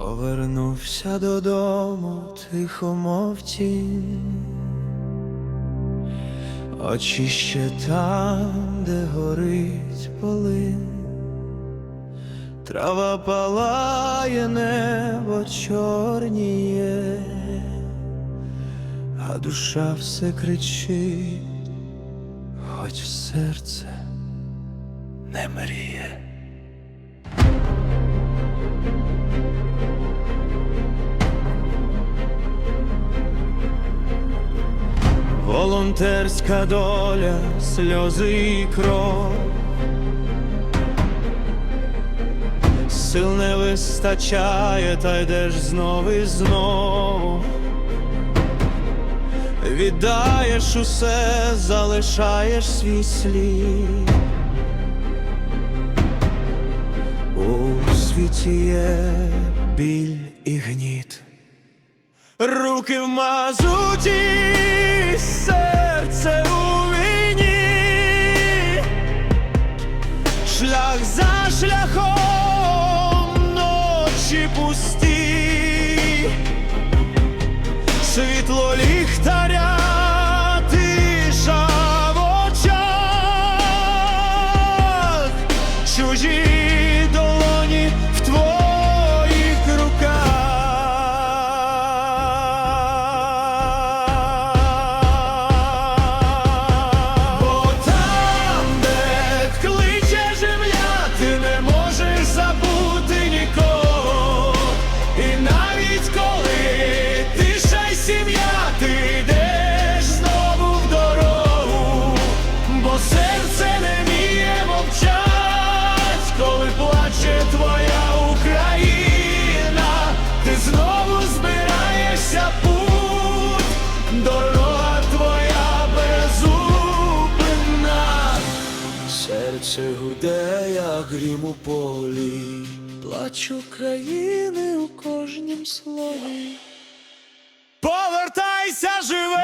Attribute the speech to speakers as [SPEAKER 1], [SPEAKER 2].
[SPEAKER 1] Повернувся додому, тихо мов тінь. Очі ще там, де горить полин. Трава палає, небо чорніє, а душа все кричить, хоч серце не мріє. Волонтерська доля, сльози і кров. Сил не вистачає, та йдеш знов і знов. Віддаєш усе, залишаєш свій слід. У світі є біль і гніт. Руки в мазуті, шлях за шляхом, ночі пусті, світло ліхтаря, Серце гуде, як грім у полі, плач України у кожнім слові. Повертайся живе!